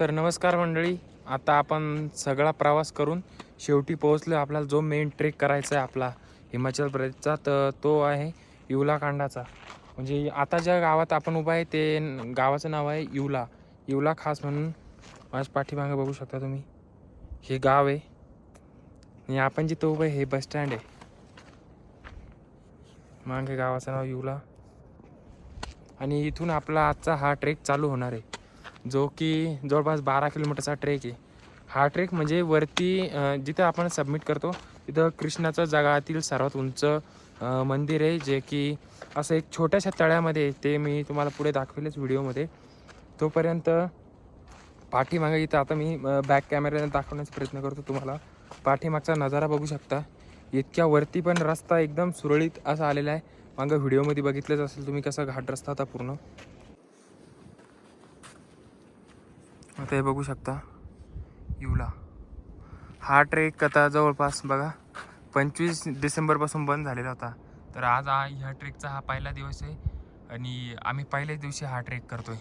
तर नमस्कार मंडळी आता आपण सगळा प्रवास करून शेवटी पोहोचलो. आपल्याला जो मेन ट्रेक करायचा आहे आपला हिमाचल प्रदेशचा तर तो आहे युला कांडाचा. म्हणजे आता ज्या गावात आपण उभा आहे ते गावाचं नाव आहे युला. युला खास म्हणून माझ्या पाठीमागे बघू शकता तुम्ही. हे गाव आहे. आणि आपण जिथं उभं आहे हे बस स्टँड आहे. मागे गावाचं नाव युला. आणि इथून आपला आजचा हा ट्रेक चालू होणार आहे. जो की जवळपास बारा किलोमीटरचा ट्रेक आहे. हा ट्रेक म्हणजे वरती जिथं आपण सबमिट करतो तिथं कृष्णाचं जगातील सर्वात उंच मंदिर आहे जे की असं एक छोट्याशा तळ्यामध्ये ते मी तुम्हाला पुढे दाखवेलच व्हिडिओमध्ये. तोपर्यंत पाठीमागे इथं आता मी बॅक कॅमेऱ्याने दाखवण्याचा प्रयत्न करतो तुम्हाला. पाठीमागचा नजारा बघू शकता. इतक्या वरती पण रस्ता एकदम सुरळीत असा आलेला आहे. मागं व्हिडिओमध्ये बघितलंच असेल तुम्ही कसा घाट रस्ता होता पूर्ण. आता हे बघू शकता. युला हा ट्रेक आता जवळपास बघा पंचवीस डिसेंबरपासून बंद झालेला होता. तर आज हा ह्या ट्रेकचा हा पहिला दिवस आहे आणि आम्ही पहिल्याच दिवशी हा ट्रेक करतोय.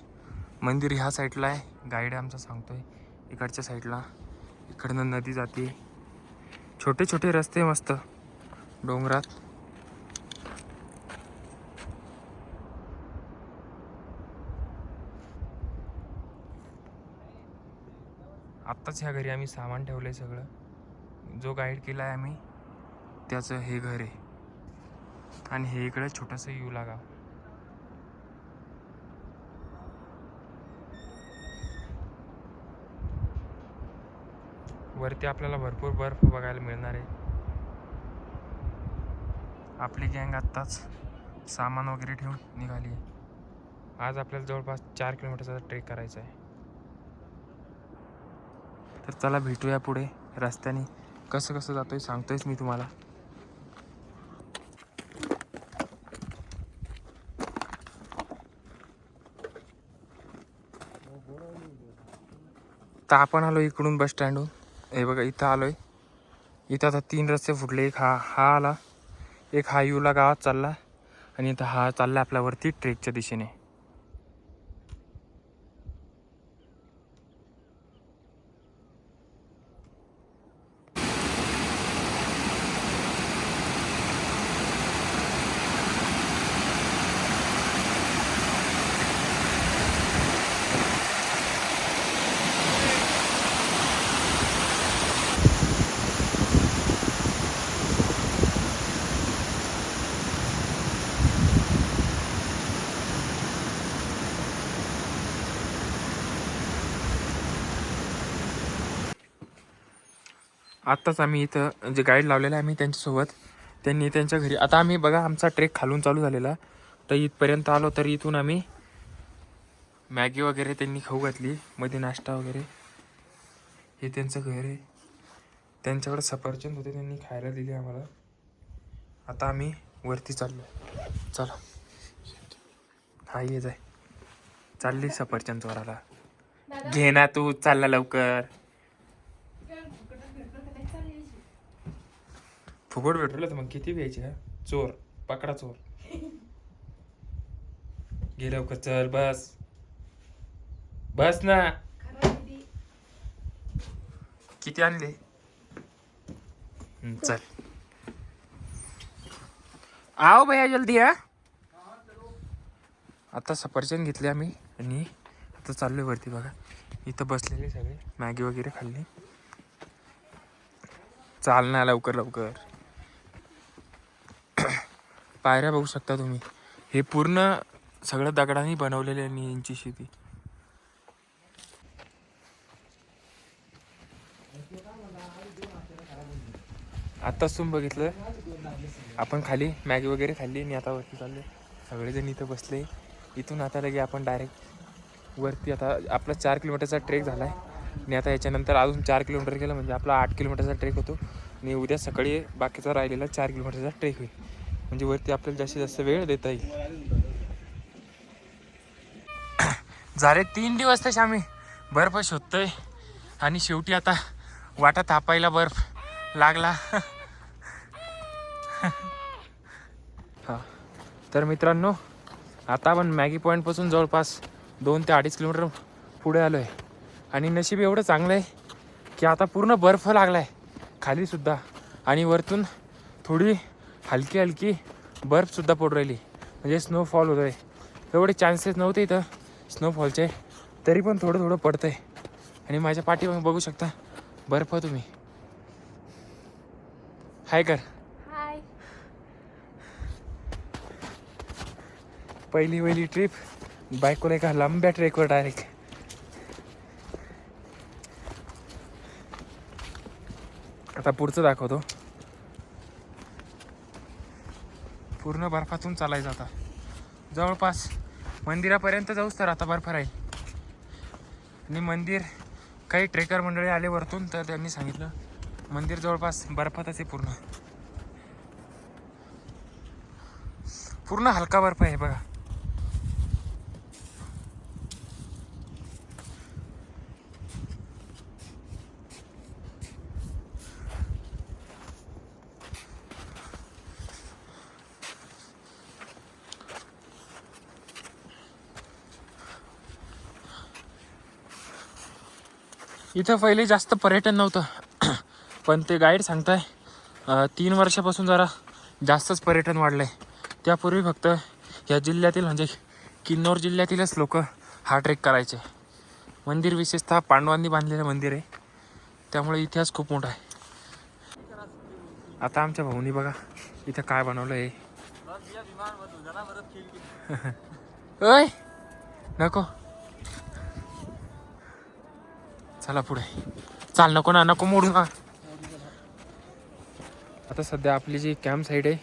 मंदिर ह्या साईडला आहे गाईड आमचा सांगतोय इकडच्या साईडला. इकडनं नदी जाते. छोटे छोटे रस्ते मस्त. डोंगरात. आत्ताच ह्या घरी आम्ही सामान ठेवलं आहे सगळं. जो गाईड केला आहे आम्ही त्याचं हे घर आहे. आणि हे इकडं छोटंसं येऊ लागा. वरती आपल्याला भरपूर बर्फ बघायला मिळणार आहे. आपली गँग आत्ताच सामान वगैरे ठेवून निघाली आहे. आज आपल्याला जवळपास चार किलोमीटरचा ट्रेक करायचा आहे. तर चला भेटूया पुढे रस्त्याने. कसं कसं जातोय सांगतोयच मी तुम्हाला. तर आपण आलो इकडून बस स्टँडहून हे बघा इथं आलोय. इथं आता तीन रस्ते फुटले. एक हा हा आला. एक हा युला गावात चालला. आणि इथं हा चालला आपल्यावरती ट्रेकच्या दिशेने. आत्ताच आम्ही इथं जे गाईड लावलेलं आहे आम्ही त्यांच्यासोबत त्यांनी त्यांच्या घरी आता आम्ही बघा आमचा ट्रेक खालून चालू झालेला. तर इथपर्यंत आलो तर इथून आम्ही मॅगी वगैरे त्यांनी खाऊ घातली मध्ये नाश्ता वगैरे. हे त्यांचं घर आहे. त्यांच्याकडे सफरचंद होते त्यांनी खायला दिले आम्हाला. आता आम्ही वरती चाललो चला. हा ये जाय. चालली सफरचंद चोराला घे ना तू चालला लवकर. फुकट भेटवलं तर मग किती घ्यायचे हा चोर पकडा चोर. घे लवकर चल बस. बस ना. किती आणले? चल. आओ भैया जल्दी हा. आता सफरचंद घेतले आम्ही आणि आता चाललोय वरती बघा. इथं बसलेले सगळे मॅगी वगैरे खाल्ली. चाल ना लवकर लवकर. पायऱ्या बघू शकता तुम्ही. हे पूर्ण सगळं दगडांनी बनवलेले आहे आणि यांची शेती. आत्ताच तुम्ही बघितलं. आपण खाली मॅगी वगैरे खाल्ली आणि आता वरती चालले सगळेजण इथं बसले. इथून आता लगे आपण डायरेक्ट वरती आता आपला चार किलोमीटरचा ट्रेक झाला आहे आणि आता याच्यानंतर अजून चार किलोमीटर केलं म्हणजे आपला आठ किलोमीटरचा ट्रेक होतो. आणि उद्या सकाळी बाकीचा राहिलेला चार किलोमीटरचा ट्रेक होईल. म्हणजे वरती आपल्याला जास्तीत जास्त वेळ देता येईल. झाले तीन दिवस तसे आम्ही बर्फ शोधतोय आणि शेवटी आता वाटा तापायला बर्फ लागला. हा. तर मित्रांनो आता आपण मॅगी पॉईंटपासून जवळपास दोन ते अडीच किलोमीटर पुढे आलो आहे आणि नशीब एवढं चांगलं आहे की आता पूर्ण बर्फ लागला आहे खालीसुद्धा. आणि वरतून थोडी हलकी हलकी बर्फसुद्धा पडू राहिली. म्हणजे स्नोफॉल होतो आहे एवढे चान्सेस नव्हते इथं स्नोफॉलचे तरी पण थोडं थोडं पडतं आहे आणि माझ्या पाठीमागे बघू शकता बर्फ तुम्ही. हाय कर. हाय पहिली पहिली ट्रिप बायकोला एका लांब्या ट्रेकवर डायरेक्ट आता पुढचं दाखवतो. पूर्ण बर्फातून चालायचं आता जवळपास मंदिरापर्यंत जाऊच तर आता बर्फ राहील. आणि मंदिर काही ट्रेकर मंडळी आले वरतून तर त्यांनी सांगितलं मंदिर जवळपास बर्फातच आहे पूर्ण. पूर्ण हलका बर्फ आहे बघा. इथं पहिले जास्त पर्यटन नव्हतं. पण ते गाईड सांगताय तीन वर्षापासून जरा जास्तच पर्यटन वाढलं आहे त्यापूर्वी फक्त या जिल्ह्यातील म्हणजे किन्नौर जिल्ह्यातीलच लोक हा ट्रेक करायचे. मंदिर विशेषतः पांडवांनी बांधलेलं मंदिर आहे. त्यामुळे इतिहास खूप मोठा आहे. आता आमच्या भाऊनी बघा इथं काय बनवलं आहे नको. चला पुढे. चाल नको ना नको मोडू ना. आता सध्या आपली जी कॅम्प साईड आहे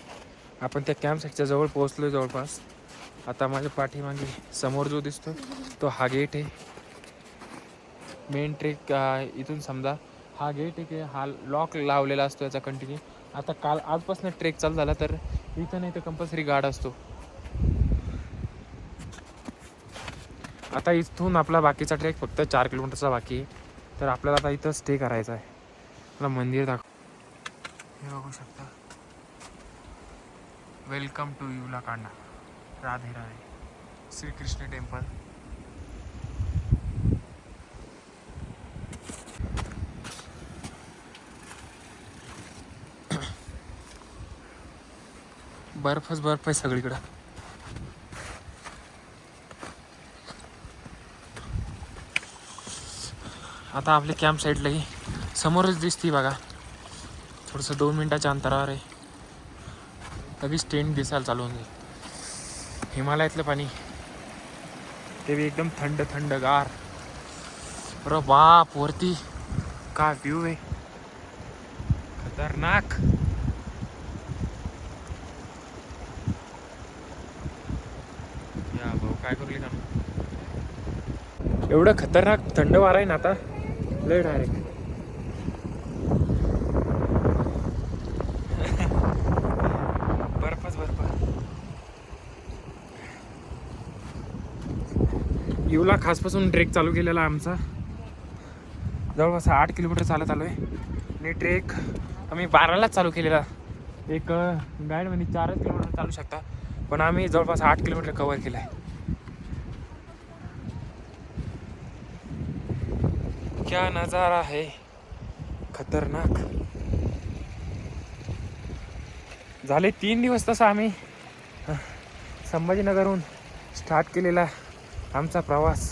आपण त्या कॅम्प साईडच्या जवळ पोहोचलो जवळपास. आता माझ्या पाठीमागे समोर जो दिसतो तो हा गेट आहे. मेन ट्रेक इथून समजा हा गेट आहे की हा लॉक लावलेला असतो याचा कंटिन्यू आता काल आजपासून ट्रेक चालू झाला तर इथं नाही तर कंपल्सरी गार्ड असतो. आता इथून आपला बाकीचा ट्रेक फक्त चार किलोमीटरचा बाकी आहे. तर आपल्याला आता इथं स्टे करायचा आहे. मला मंदिर दाखव हे बघू शकता. Welcome to Yula Kanda Radhe Radhe. Shri Krishna temple बर्फच बर्फ आहे सगळीकडं. आता आपले कॅम्प साईडलाही समोरच दिसते बघा. थोडंसं दोन मिनटाच्या अंतरावर आहे. लगेच टेंट दिसायला चालू होऊन जाईल. हिमालयातलं पाणी. ते बी एकदम थंड थंड गार. अरे बाप वरती का व्ह्यू आहे? खतरनाक. या भाऊ काय करू का एवढं खतरनाक थंड वारा आहे ना आता? लय डायरेक्ट बर्फच बर्फ येऊला खासपासून ट्रेक चालू केलेला आमचा. जवळपास आठ किलोमीटर चालत आलो आहे आणि ट्रेक आम्ही बारालाच चालू केलेला. एक गाईड म्हणजे चारच किलोमीटर चालू शकता. पण आम्ही जवळपास आठ किलोमीटर कवर केलं आहे क्या नजारा है? खतरनाक। झाले तीन दिवस तसा आम्ही संभाजीनगरहून स्टार्ट केलेला आमचा प्रवास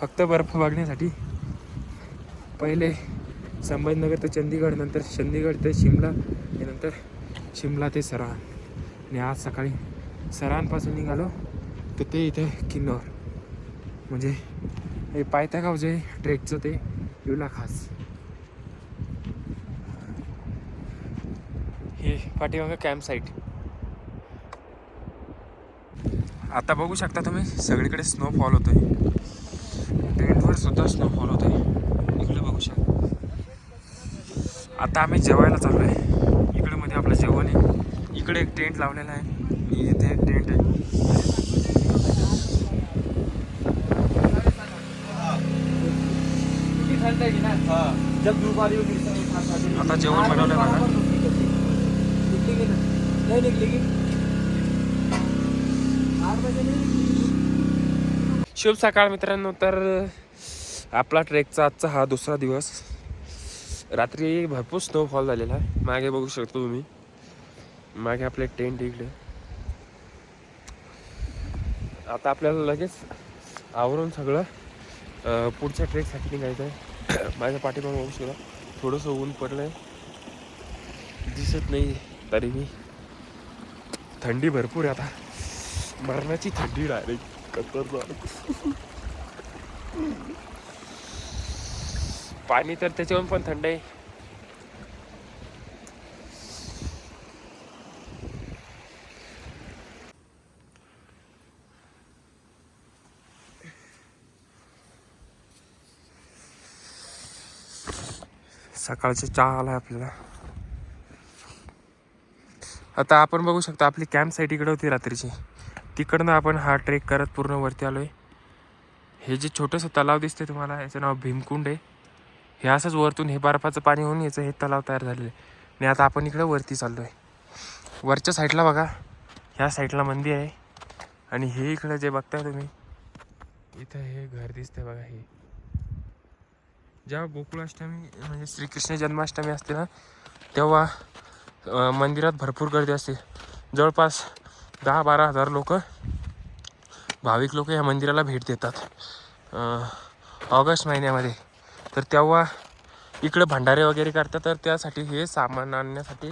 फक्त बर्फ बघण्यासाठी पहिले संभाजीनगर ते चंदीगड नंतर चंदीगड ते शिमला आणि नंतर शिमला ते सरान. आणि आज सकाळी सरांपासून निघालो तर ते इथे किन्नौर. म्हणजे हे पायथा जे ट्रेकचं ते युला खास हे पाठीमागं कॅम्प साईट आता बघू शकता तुम्ही सगळीकडे स्नोफॉल होतोय. टेंटवर सुद्धा स्नोफॉल होतोय. इकडे बघू शकता. आता आम्ही जेवायला चाललो आहे इकडे मध्ये आपलं जेवण आहे. इकडे एक टेंट लावलेला आहे. आणि इथे एक टेंट आहे ठंड है ना जब धूप साथ आता जेवण बनवलंय बघा. निकलेगी ना नहीं आठ नहीं शुभ सकाळ मित्रांनो तर आपला ट्रेकचा आजचा हा दुसरा दिवस. रात्री भरपूर स्नोफॉल झालेला आहे. मागे बघू शकतो तुम्ही. मागे आपले टेंट इकडे. आता आपल्याला लगेच आवरून सगळं पुढच्या ट्रेकसाठी निघायचं आहे माझ्या पाठीमागे बघू शकता थोडंसं ऊन पडलं आहे दिसत नाही तरी मी. थंडी भरपूर आहे आता. मरणाची थंडी डायरेक्ट कतर पाणी तर त्याच्यावर पण थंड आहे. सकाळचा चहा आला आपल्याला. आता आपण बघू शकतो आपली कॅम्प साईट इकडे होती रात्रीची. तिकडनं आपण हा ट्रेक करत पूर्ण वरती आलोय. हे जे छोटंसं तलाव दिसते तुम्हाला याचं नाव भीमकुंड. आहे हे असंच वरतून हे बर्फाचं पाणी होऊन याचं हे तलाव तयार झालेलं आहे. आणि आता आपण इकडं वरती चाललो आहे वरच्या साईडला बघा. ह्या साईडला मंदिर आहे. आणि हे इकडं जे बघताय तुम्ही इथं हे घर दिसतंय बघा हे. जेव्हा गोकुळाष्टमी म्हणजे श्रीकृष्ण जन्माष्टमी असते ना तेव्हा मंदिरात भरपूर गर्दी असते. जवळपास दहा बारा हजार लोक भाविक लोक या मंदिराला भेट देतात. ऑगस्ट महिन्यामध्ये. तर तेव्हा इकडे भंडारे वगैरे करतात तर त्यासाठी हे सामान आणण्यासाठी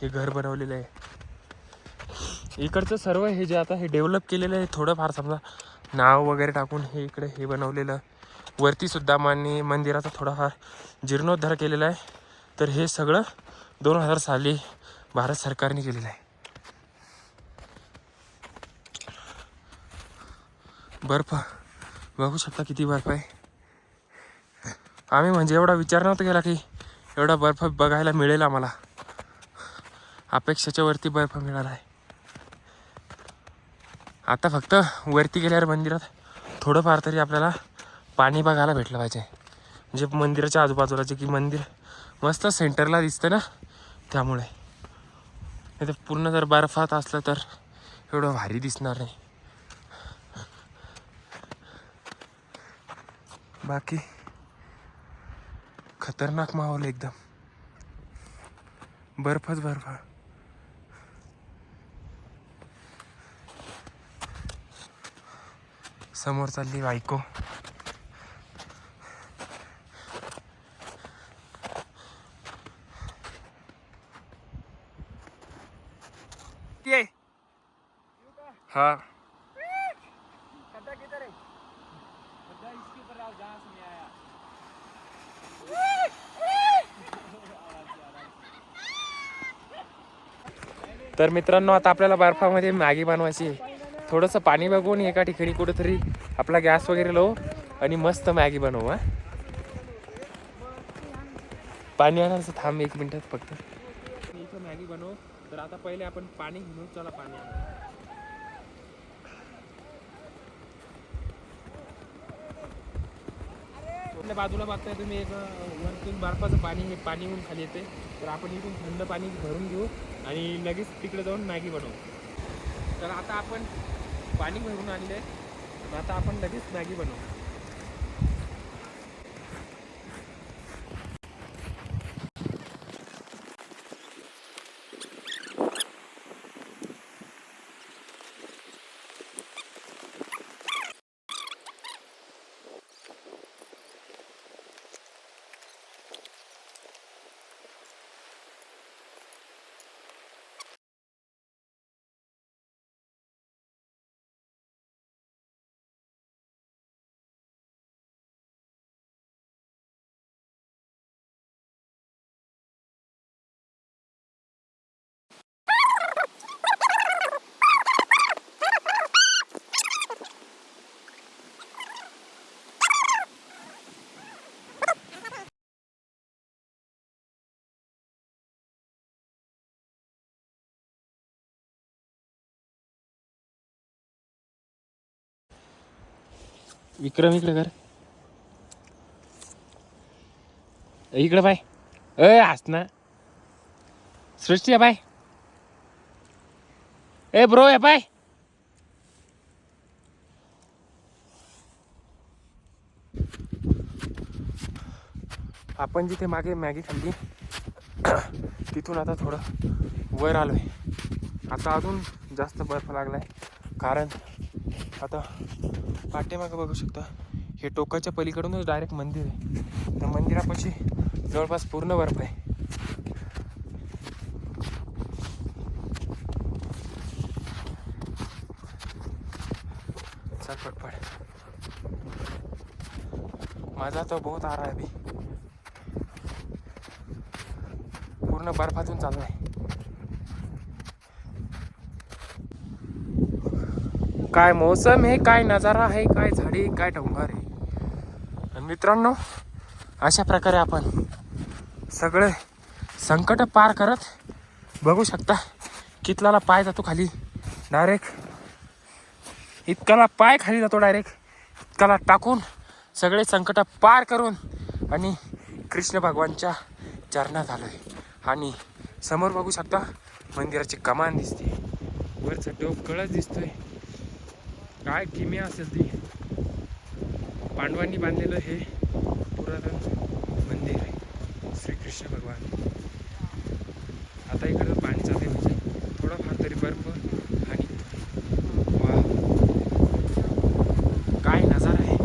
हे घर बनवलेलं आहे. इकडचं सर्व हे जे आता हे डेव्हलप केलेलं आहे थोडंफार समजा नाव वगैरे टाकून हे इकडे हे बनवलेलं वरती सुद्धा मान्य मंदिराचा थोडाफार जीर्णोद्धार केलेला आहे. तर हे सगळं दोन हजार साली भारत सरकारने केलेलं आहे. बर्फ. बघू शकता किती बर्फ आहे. आम्ही म्हणजे एवढा विचार नव्हता केला की एवढा बर्फ बघायला मिळेल आम्हाला. अपेक्षेच्या वरती बर्फ मिळाला आहे. आता फक्त वरती गेल्यावर मंदिरात थोडंफार तरी आपल्याला पाणी बघायला भेटलं पाहिजे. म्हणजे मंदिराच्या आजूबाजूला जे की मंदिर मस्त सेंटरला दिसतं ना त्यामुळे. नाही तर पूर्ण जर बर्फात असलं तर एवढं भारी दिसणार नाही. बाकी खतरनाक माहोल एकदम. बर्फच बर्फ समोर चालली बायको तर मित्रांनो आता आपल्याला बर्फामध्ये मॅगी बनवायची थोडंसं पाणी बघून एका ठिकाणी कुठेतरी आपला गॅस वगैरे लावू आणि मस्त मॅगी बनवू हा. पाणी आणायचं थांब एक मिनिटात फक्त. इथं मॅगी बनवू. तर आता पहिले आपण पाणी घेऊन चला पाणी आपल्या बाजूला बघताय तुम्ही एक वरतून बर्फाचं पाणी हे पाणी येऊन खाली येते. तर आपण इथून थंड पाणी भरून घेऊ. आणि लगेच तिकडे जाऊन मॅगी बनवू. तर आता आपण पाणी भरून आणले आता आपण लगेच मॅगी बनवू. विक्रम इकडे कर. इकडे बाय. अय हस ना. सृष्टी आहे बाय. ए ब्रो आहे बाय. आपण जिथे मागे मॅगी खाल्ली तिथून आता थोडं वर आलो आहे आता अजून जास्त बर्फ लागला आहे कारण आता पाठीमागं बघू शकता. हे टोकाच्या पलीकडूनच डायरेक्ट मंदिर आहे. त्या मंदिरापाशी जवळपास पूर्ण बर्फ आहे. चल पटपट. माझा तो बहुत आरा आहे. बी पूर्ण बर्फातून चालू आहे काय मौसम आहे काय नजारा आहे काय झाडी काय डोंगर आहे. आणि मित्रांनो अशा प्रकारे आपण सगळे संकट पार करत बघू शकता कितलाला पाय जातो खाली. डायरेक्ट इतकाला पाय खाली जातो डायरेक्ट इतकाला टाकून सगळे संकट पार करून आणि कृष्ण भगवानच्या चरणात आलो आहे आणि समोर बघू शकता मंदिराची कमान दिसते. वरचं टोप कळच दिसतोय. काय किमी असेल ती. पांडवांनी बांधलेलं हे पुरातन मंदिर आहे. श्रीकृष्ण भगवान. आता इकडं पाणी चालते म्हणजे थोडाफार तरी बर्फ आणि वा. काय नजारा आहे.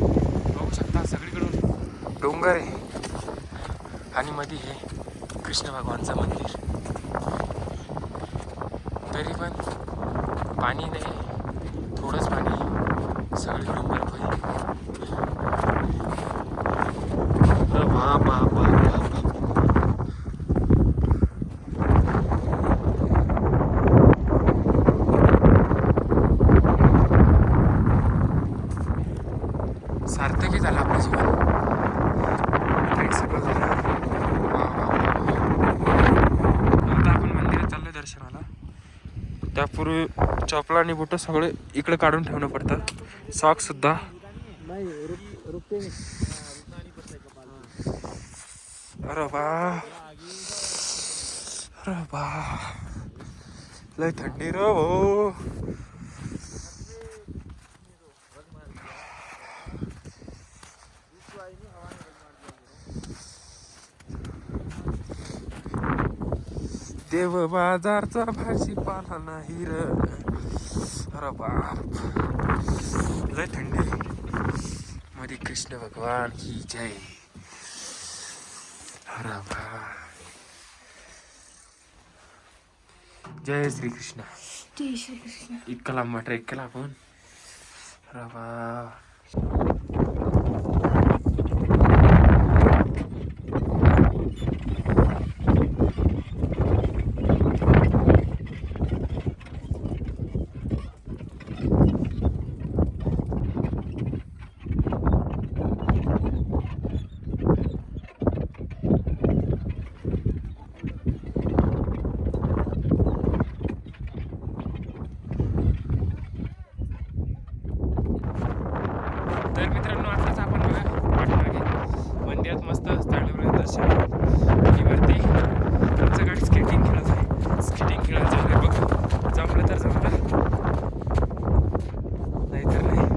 बघू शकता सगळीकडून डोंगर आहे. आणि मध्ये हे कृष्ण भगवानचं मंदिर. तरी पण पाणी नाही. सगळीकडून बर्फ आहे अरे वा सार्थकी झालं आपलं जीवन. आता आपण मंदिरात चाललोय दर्शनाला. त्यापूर्वी चपला आणि बुट सगळे इकडे काढून ठेवणं पडतं. सॉक सुद्धा. अरे बा अरे बा लय थंडी रो हो. देव बाजारचा भाजीपाला नाही र. अरे बाप. लय थंडी मध्ये कृष्ण भगवान की जय अरे वा जय श्री कृष्ण जय श्री कृष्ण इतका लांबा ट्रेक केला आपण अरे वा तर मित्रांनो आताच आपण बघा पाठीमागे मंदिरात मस्त चांगलं दर्शन आणि वरती आमचं गाडी स्केटिंग खेळत आहे स्केटिंग खेळत चालू आहे बघ जमलं तर जमलं नाहीतर नाही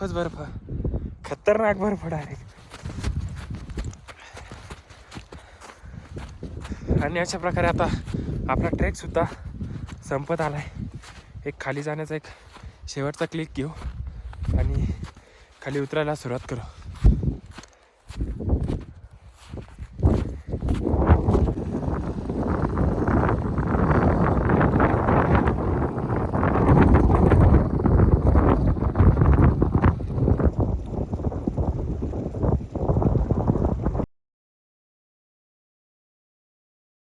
बर्फच बर्फ. खतरनाक बर्फ डायरेक्ट. आणि अशा प्रकारे आता आपला ट्रेक सुद्धा संपत आलाय. एक खाली जाण्याचा एक शेवटचा क्लिक घेऊ. आणि खाली उतरायला सुरुवात करू.